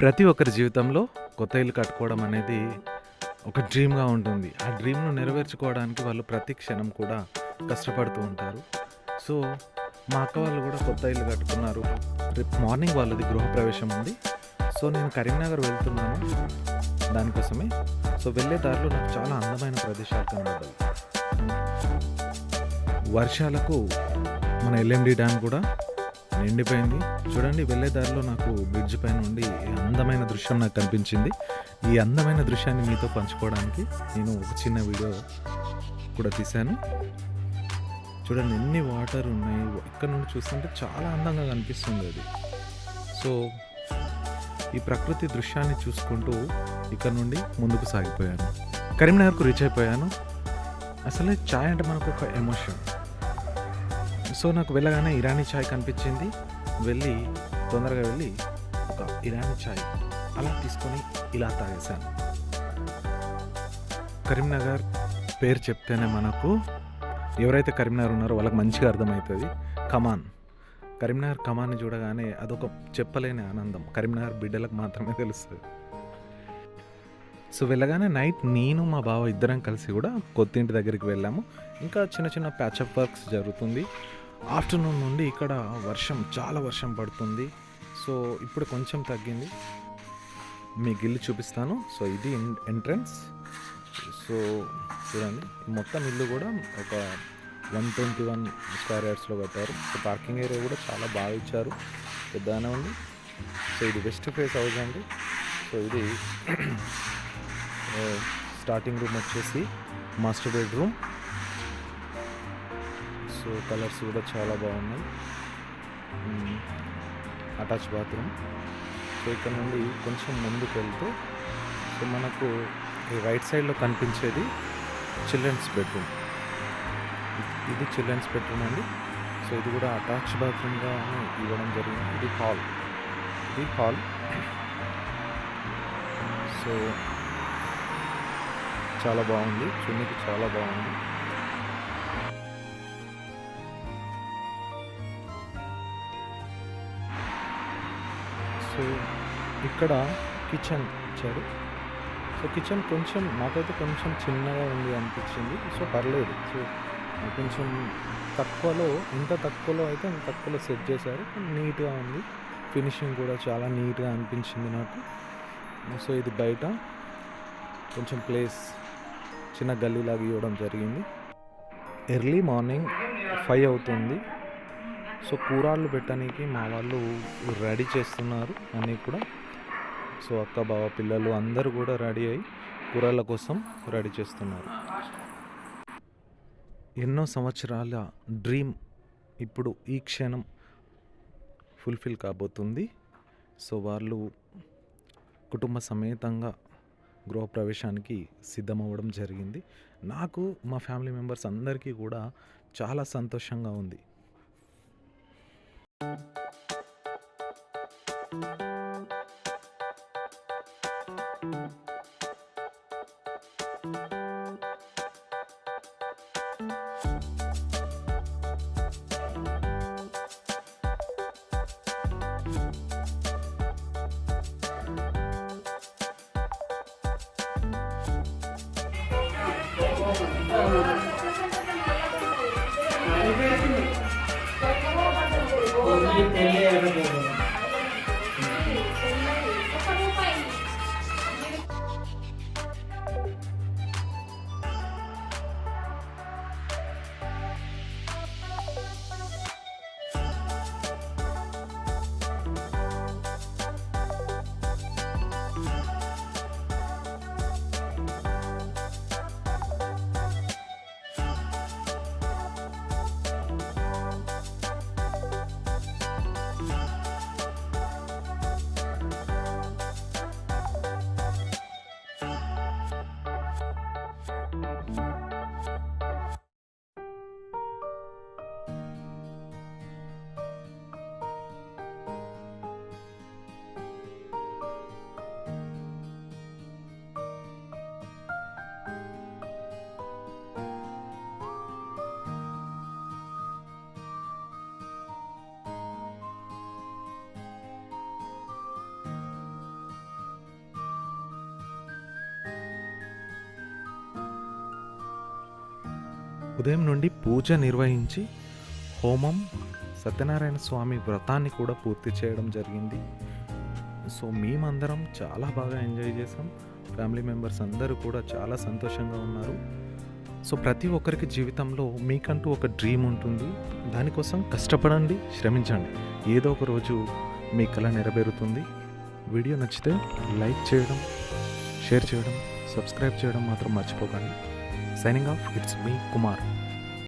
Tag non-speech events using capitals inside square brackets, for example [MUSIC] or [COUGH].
ప్రతి ఒక్కరి జీవితంలో కొత్త ఇల్లు కట్టుకోవడం అనేది ఒక డ్రీమ్గా ఉంటుంది. ఆ డ్రీమ్ను నెరవేర్చుకోవడానికి వాళ్ళు ప్రతి క్షణం కూడా కష్టపడుతూ ఉంటారు. సో మా అక్క వాళ్ళు కూడా కొత్త ఇల్లు కట్టుకున్నారు. రేపు మార్నింగ్ వాళ్ళది గృహప్రవేశం ఉంది. సో నేను కరీంనగర్ వెళ్తున్నాను దానికోసమే. సో వెళ్ళే దారిలో నాకు చాలా అందమైన ప్రదేశాలు కనబడ్డాయి. వర్షాలకు మన ఎల్ఎండి డ్యామ్ కూడా నిండిపోయింది. చూడండి వెళ్ళే దారిలో నాకు బ్రిడ్జ్ పైన నుండి అందమైన దృశ్యం నాకు కనిపించింది. ఈ అందమైన దృశ్యాన్ని మీతో పంచుకోవడానికి నేను ఒక చిన్న వీడియో కూడా తీశాను. చూడండి ఎన్ని వాటర్ ఉన్నాయి. ఇక్కడ నుండి చూస్తుంటే చాలా అందంగా కనిపిస్తుంది అది. సో ఈ ప్రకృతి దృశ్యాన్ని చూసుకుంటూ ఇక్కడ నుండి ముందుకు సాగిపోయాను. కరీంనగర్కు రీచ్ అయిపోయాను. అసలే ఛాయ్ అంటే మనకు ఒక ఎమోషన్ సో నాకు వెళ్ళగానే ఇరానీ చాయ్ కనిపించింది. వెళ్ళి తొందరగా వెళ్ళి ఒక ఇరానీ చాయ్ అలా తీసుకొని ఇలా తాగేశాను. కరీంనగర్ పేరు చెప్తేనే మనకు ఎవరైతే కరీంనగర్ ఉన్నారో వాళ్ళకి మంచిగా అర్థమవుతుంది. కమాన్ కరీంనగర్ కమాన్ని చూడగానే అదొక చెప్పలేని ఆనందం. కరీంనగర్ బిడ్డలకు మాత్రమే తెలుస్తుంది. సో వెళ్ళగానే నైట్ నేను మా బావ ఇద్దరం కలిసి కూడా కొత్తింటి దగ్గరికి వెళ్ళాము. ఇంకా చిన్న చిన్న ప్యాచప్ వర్క్స్ జరుగుతుంది. ఆఫ్టర్నూన్ నుండి ఇక్కడ వర్షం చాలా వర్షం పడుతుంది. సో ఇప్పుడు కొంచెం తగ్గింది. మీ గిల్లు చూపిస్తాను. సో ఇది ఎంట్రన్స్. సో చూడండి. మొత్తం ఇల్లు కూడా ఒక వన్ ట్వంటీ వన్ స్క్వేర్ యార్డ్స్లో కట్టారు. సో పార్కింగ్ ఏరియా కూడా చాలా బాగా ఇచ్చారు. పెద్దగానే ఉంది. సో ఇది వెస్ట్ ఫేస్ హౌస్ అండి. సో ఇది [CLEARS THROAT] స్టార్టింగ్ రూమ్ వచ్చేసి మాస్టర్ బెడ్రూమ్. సో కలర్స్ కూడా చాలా బాగున్నాయి. Attach bathroom. సో ఇక్కడ నుండి కొంచెం ముందుకు వెళ్తే సో మనకు ఈ రైట్ సైడ్లో కనిపించేది చిల్డ్రన్స్ బెడ్రూమ్. ఇది చిల్డ్రన్స్ బెడ్రూమ్ అండి. సో ఇది కూడా అటాచ్ బాత్రూమ్గా ఇవ్వడం జరిగింది. ఇది హాల్. ఇది హాల్. సో చాలా బాగుంది. చున్నీకి చాలా బాగుంది. సో ఇక్కడ కిచెన్ ఇచ్చారు. సో కిచెన్ కొంచెం నాకైతే కొంచెం చిన్నగా ఉంది అనిపించింది. సో పర్లేదు. సో కొంచెం తక్కువలో ఇంత తక్కువలో అయితే అంత తక్కువలో సెట్ చేశారు. నీట్గా ఉంది. ఫినిషింగ్ కూడా చాలా నీట్గా అనిపించింది నాకు. సో ఇది బయట. కొంచెం ప్లేస్ చిన్న గల్లీలాగా ఇవ్వడం జరిగింది. ఎర్లీ మార్నింగ్ ఫైవ్ అవుతుంది. సో కూరాళ్ళు పెట్టడానికి మా వాళ్ళు రెడీ చేస్తున్నారు అన్నీ కూడా. సో అక్క బావ పిల్లలు అందరూ కూడా రెడీ అయ్యి కూరల కోసం రెడీ చేస్తున్నారు. ఎన్నో సంవత్సరాల డ్రీమ్ ఇప్పుడు ఈ క్షణం ఫుల్ఫిల్ కాబోతుంది. సో వాళ్ళు కుటుంబ సమేతంగా గృహప్రవేశానికి సిద్ధమవ్వడం జరిగింది. నాకు మా ఫ్యామిలీ మెంబర్స్ అందరికీ కూడా చాలా సంతోషంగా ఉంది. thank you de. ఉదయం నుండి పూజ నిర్వహించి హోమం సత్యనారాయణ స్వామి వ్రతాన్ని కూడా పూర్తి చేయడం జరిగింది. సో మేమందరం చాలా బాగా ఎంజాయ్ చేసాం ఫ్యామిలీ మెంబర్స్ అందరూ కూడా చాలా సంతోషంగా ఉన్నారు. సో ప్రతి ఒక్కరికి జీవితంలో మీకంటూ ఒక డ్రీమ్ ఉంటుంది. దానికోసం కష్టపడండి శ్రమించండి. ఏదో ఒక రోజు మీ కళ నెరవేరుతుంది. వీడియో నచ్చితే లైక్ చేయడం షేర్ చేయడం సబ్స్క్రైబ్ చేయడం మాత్రం మర్చిపోకండి. signing off, it's me, Kumar.